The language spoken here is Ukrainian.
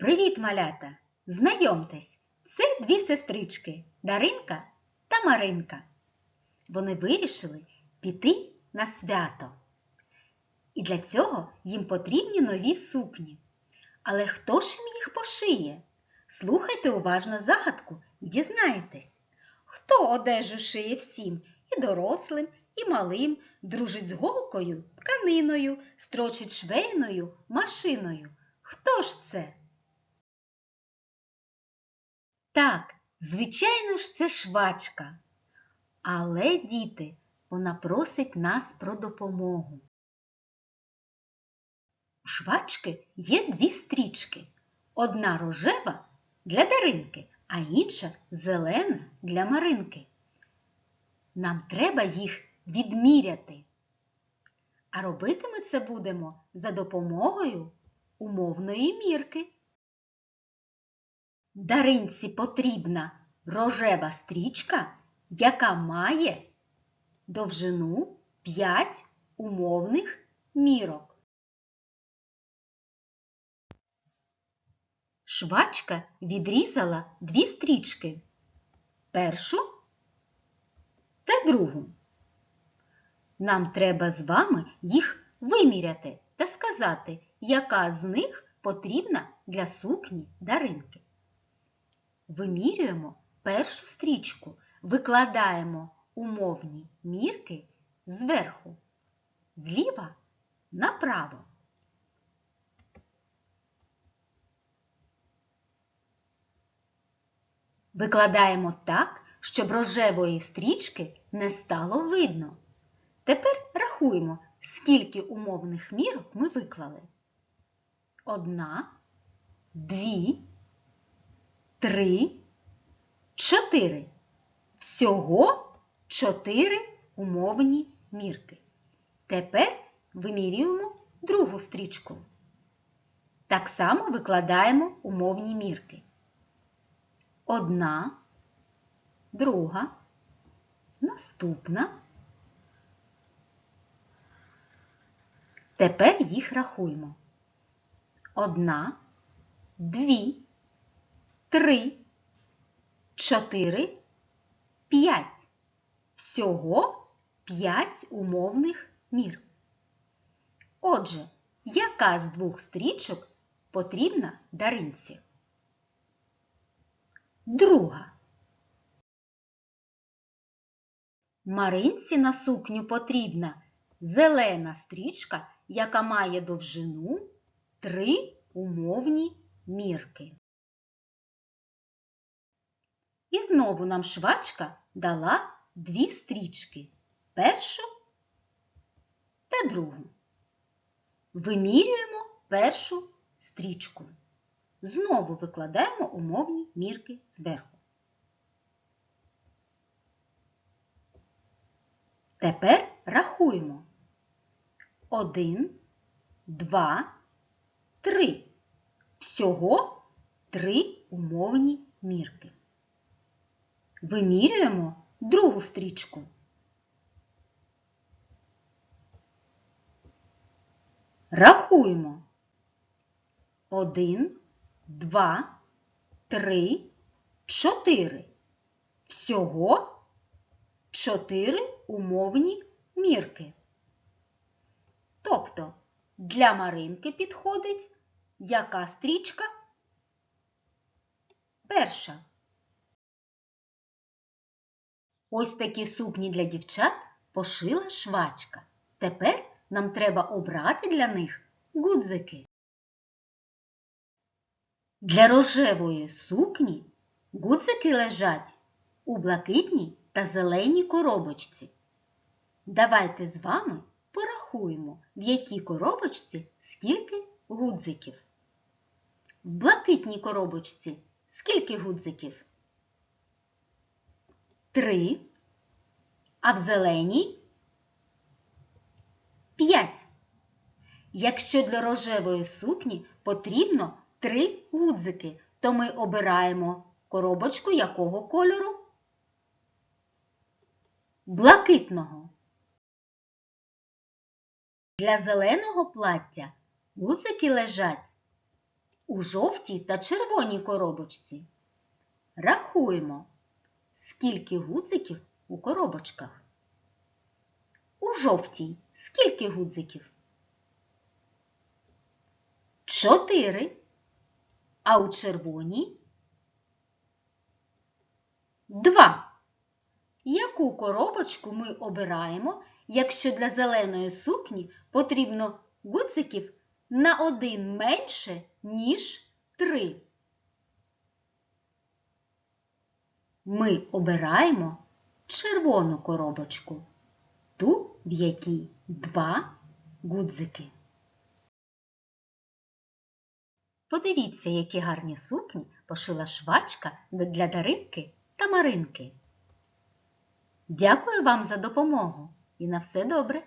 Привіт, малята! Знайомтесь, це дві сестрички Даринка та Маринка. Вони вирішили піти на свято. І для цього їм потрібні нові сукні. Але хто ж їм їх пошиє? Слухайте уважно загадку і дізнаєтесь, хто одежу шиє всім і дорослим, і малим, дружить з голкою, тканиною, строчить швейною, машиною. Хто ж це? Так, звичайно ж, це швачка. Але, діти, вона просить нас про допомогу. У швачки є дві стрічки. Одна рожева для Даринки, а інша зелена для Маринки. Нам треба їх відміряти. А робити ми це будемо за допомогою умовної мірки. Даринці потрібна рожева стрічка, яка має довжину 5 умовних мірок. Швачка відрізала дві стрічки. Першу та другу. Нам треба з вами їх виміряти та сказати, яка з них потрібна для сукні даринки. Вимірюємо першу стрічку, викладаємо умовні мірки зверху, зліва направо. Викладаємо так, щоб рожевої стрічки не стало видно. Тепер рахуємо, скільки умовних мірок ми виклали. Одна, дві, три, чотири. Всього чотири умовні мірки. Тепер вимірюємо другу стрічку. Так само викладаємо умовні мірки. Одна, друга, наступна. Тепер їх рахуємо. Одна, дві, три, чотири, п'ять. Всього п'ять умовних мір. Отже, яка з двох стрічок потрібна даринці? Друга. Маринці на сукню потрібна зелена стрічка, яка має довжину три умовні мірки. І знову нам швачка дала дві стрічки першу та другу. Вимірюємо першу стрічку. Знову викладаємо умовні мірки зверху. Тепер рахуємо. Один, два, три. Всього три умовні мірки. Вимірюємо другу стрічку. Рахуємо. Один, два, три, чотири. Всього чотири умовні мірки. Тобто для Маринки підходить яка стрічка? Перша. Ось такі сукні для дівчат пошила швачка. Тепер нам треба обрати для них гудзики. Для рожевої сукні гудзики лежать у блакитній та зеленій коробочці. Давайте з вами порахуємо, в якій коробочці скільки гудзиків. В блакитній коробочці скільки гудзиків? Три. А в зеленій п'ять. Якщо для рожевої сукні потрібно три гудзики, то ми обираємо коробочку якого кольору? Блакитного. Для зеленого плаття гудзики лежать у жовтій та червоній коробочці? Рахуємо, скільки гудзиків у коробочках. У жовтій скільки гудзиків? Чотири. А у червоній? Два. Яку коробочку ми обираємо, якщо для зеленої сукні потрібно гудзиків на один менше, ніж три? Ми обираємо червону коробочку, ту, в якій два гудзики. Подивіться, які гарні сукні пошила швачка для Даринки та Маринки. Дякую вам за допомогу і на все добре!